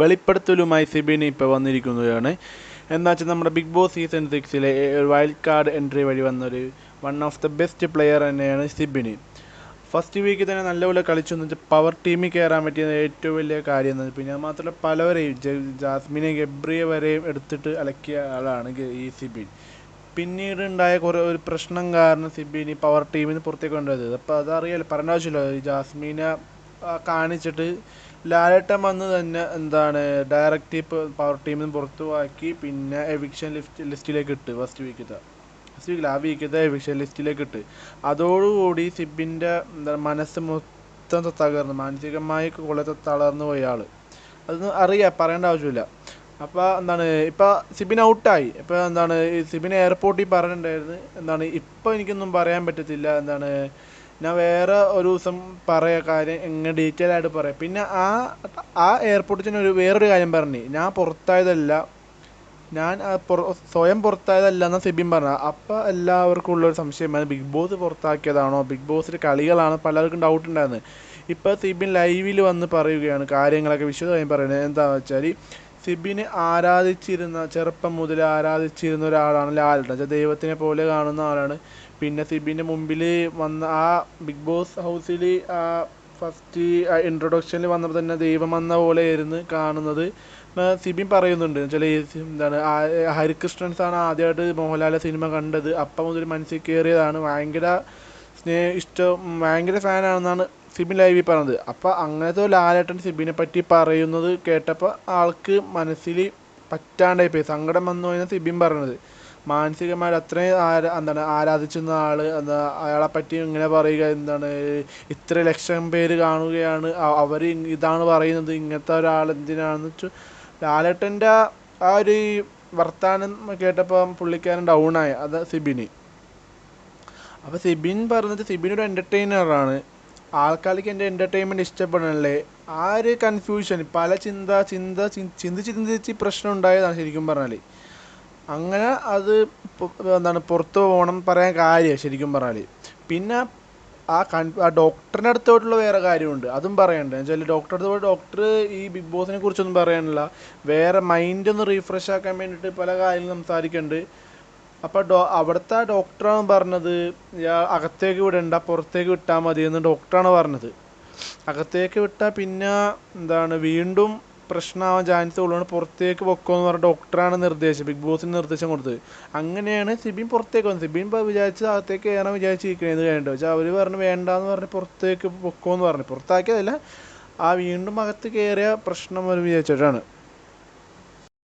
വെളിപ്പെടുത്തലുമായി സിബിന് ഇപ്പോൾ വന്നിരിക്കുന്നതാണ് എന്താ വെച്ചാൽ നമ്മുടെ ബിഗ് ബോസ് സീസൺ സിക്സിലെ വൈൽഡ് കാർഡ് എൻട്രി വഴി വന്നൊരു one of the best player തന്നെയാണ് സിബിന് ഫസ്റ്റ് വീക്കിൽ തന്നെ നല്ലപോലെ കളിച്ചു എന്ന് വെച്ചാൽ പവർ ടീമിൽ കയറാൻ പറ്റിയ ഏറ്റവും വലിയ കാര്യം എന്ന് പിന്നെ മാത്രമല്ല പലവരെയും ജാസ്മിനെ ഗബ്രിയെ വരെയും എടുത്തിട്ട് അലക്കിയ ആളാണ് ഈ സിബിൻ. പിന്നീട് ഉണ്ടായ കുറേ ഒരു പ്രശ്നം കാരണം സിബിന് പവർ ടീമിൽ നിന്ന് പുറത്തേക്ക് കൊണ്ടുവരുന്നത് അപ്പോൾ അതറിയാലോ പറഞ്ഞാവശ്യമില്ല ജാസ്മിനെ ആ, കാണിച്ചിട്ട് ലാലേട്ടൻ വന്ന് തന്നെ എന്താണ് ഡയറക്റ്റ് പവർ ടീമിൽ നിന്ന് പുറത്തുവാക്കി പിന്നെ എവിക്ഷൻ ലിസ്റ്റ് ലിസ്റ്റിലേക്ക് ഇട്ട് ഫസ്റ്റ് വീക്കത്തെ ഫസ്റ്റ് വീക്കിൽ ആ വീക്കത്തെ എവിക്ഷൻ ലിസ്റ്റിലേക്ക് ഇട്ട്. അതോടുകൂടി സിബിന്റെ എന്താ മനസ്സ് മൊത്തം തകർന്നു മാനസികമായി കൊള്ളത്തെ തളർന്നു പോയ ആൾ. അതൊന്നും അറിയാം പറയേണ്ട ആവശ്യമില്ല. അപ്പോൾ എന്താണ് ഇപ്പോൾ സിബിൻ ഔട്ടായി. ഇപ്പോൾ എന്താണ് സിബിൻ എയർപോർട്ടിൽ പറഞ്ഞിട്ടുണ്ടായിരുന്നു. എന്താണ് ഇപ്പോൾ എനിക്കൊന്നും പറയാൻ പറ്റത്തില്ല. എന്താണ് ഞാൻ വേറെ ഒരു ദിവസം പറയാ കാര്യം എങ്ങനെ ഡീറ്റെയിൽ ആയിട്ട് പറയാം. പിന്നെ ആ ആ എയർപോർട്ടിൽ തന്നെ ഒരു വേറൊരു കാര്യം പറഞ്ഞു. ഞാൻ പുറത്തായതല്ല. ഞാൻ സ്വയം പുറത്തായതല്ല എന്ന സിബിൻ പറഞ്ഞത്. അപ്പോൾ എല്ലാവർക്കും ഉള്ളൊരു സംശയമാണ് ബിഗ് ബോസ് പുറത്താക്കിയതാണോ? ബിഗ് ബോസിന്റെ കളികളാണ് പലർക്കും ഡൗട്ട് ഉണ്ടായിരുന്നത്. ഇപ്പോൾ സിബിൻ ലൈവിൽ വന്ന് പറയുകയാണ് കാര്യങ്ങളൊക്കെ. വിശദമായി പറയുന്നത് എന്താണെന്ന് വെച്ചാൽ സിബിന് ആരാധിച്ചിരുന്ന ചെറുപ്പം മുതൽ ആരാധിച്ചിരുന്ന ഒരാളാണ് ലാലേട്ടൻ ദൈവത്തിനെ പോലെ കാണുന്ന ആളാണ്. പിന്നെ സിബിന്റെ മുമ്പിൽ വന്ന ആ ബിഗ് ബോസ് ഹൗസിൽ ആ ഫസ്റ്റ് ഇൻട്രൊഡക്ഷനിൽ വന്നപ്പോൾ തന്നെ ദൈവം വന്ന പോലെയായിരുന്നു കാണുന്നത്. സിബിൻ പറയുന്നുണ്ട് ചില എന്താണ് ഹരികൃഷ്ണൻസാണ് ആദ്യമായിട്ട് മോഹൻലാലെ സിനിമ കണ്ടത്. അപ്പം മുതൽ മനസ്സിൽ കയറിയതാണ്. ഭയങ്കര സ്നേഹ ഇഷ്ടം ഭയങ്കര ഫാനാണെന്നാണ് സിബിൻ ലൈവിൽ പറഞ്ഞത്. അപ്പോൾ അങ്ങനത്തെ ലാലേട്ടൻ സിബിനെ പറ്റി പറയുന്നത് കേട്ടപ്പോൾ ആൾക്ക് മനസ്സിൽ പറ്റാണ്ടായി പോയി. സങ്കടം വന്നു കഴിഞ്ഞാൽ സിബിൻ പറഞ്ഞത്. മാനസികമായിട്ട് അത്രയും ആരാ എന്താണ് ആരാധിച്ചിരുന്ന ആൾ എന്താ അയാളെ പറ്റി ഇങ്ങനെ പറയുക എന്താണ് ഇത്ര ലക്ഷം പേര് കാണുകയാണ് അവർ ഇതാണ് പറയുന്നത് ഇങ്ങനത്തെ ഒരാൾ എന്തിനാണെന്ന് വെച്ചു ലാലേട്ടന്റെ ആ ഒരു വർത്താനം കേട്ടപ്പോൾ പുള്ളിക്കാരൻ ഡൗണായി അത് സിബിന്. അപ്പോൾ സിബിൻ പറഞ്ഞത് സിബിൻ ഒരു എന്റർടൈനറാണ് ആൾക്കാർക്ക് എന്റെ എന്റർടൈൻമെന്റ് ഇഷ്ടപ്പെടണല്ലേ? ആ ഒരു കൺഫ്യൂഷൻ പല ചിന്ത ചിന്ത ചിന്തിച്ച് ചിന്തിച്ച് പ്രശ്നം ഉണ്ടായതാണ് ശരിക്കും പറഞ്ഞാൽ അങ്ങനെ അത് എന്താണ് പുറത്ത് പോകണം പറയാൻ കാര്യമാണ് ശരിക്കും പറഞ്ഞാൽ പിന്നെ ആ കൺ ആ ഡോക്ടറിന്റെ അടുത്തോട്ടുള്ള വേറെ കാര്യമുണ്ട്. അതും പറയണ്ടേ. വെച്ചാൽ ഡോക്ടറെ അടുത്ത് പോയി ഡോക്ടർ ഈ ബിഗ് ബോസിനെ കുറിച്ചൊന്നും പറയാനില്ല. വേറെ മൈൻഡ് ഒന്ന് റീഫ്രഷ് ആക്കാൻ വേണ്ടിയിട്ട് പല കാര്യങ്ങളും സംസാരിക്കുന്നുണ്ട് അപ്പോൾ ഡോ അവിടുത്തെ ഡോക്ടറാണ് പറഞ്ഞത് അകത്തേക്ക് വിടണ്ട പുറത്തേക്ക് വിട്ടാൽ മതി എന്ന് ഡോക്ടറാണ് പറഞ്ഞത്. അകത്തേക്ക് വിട്ടാൽ പിന്നെ എന്താണ് വീണ്ടും പ്രശ്നമാവാൻ ചാൻസ് ഉള്ളതുകൊണ്ട് പുറത്തേക്ക് വെക്കുമെന്ന് പറഞ്ഞ ഡോക്ടറാണ് നിർദ്ദേശം ബിഗ് ബോസിന് നിർദ്ദേശം കൊടുത്തത്. അങ്ങനെയാണ് സിബിൻ പുറത്തേക്ക് വന്നത്. സിബിൻ ഇപ്പോൾ വിചാരിച്ച് അകത്തേക്ക് കയറാൻ വിചാരിച്ചിരിക്കണത് കഴിഞ്ഞിട്ട് പക്ഷേ അവർ പറഞ്ഞു വേണ്ട എന്ന് പറഞ്ഞ് പുറത്തേക്ക് വെക്കുമെന്ന് പറഞ്ഞു. പുറത്താക്കിയതല്ല ആ വീണ്ടും അകത്ത് കയറിയ പ്രശ്നം അവർ വിചാരിച്ചിട്ടാണ്.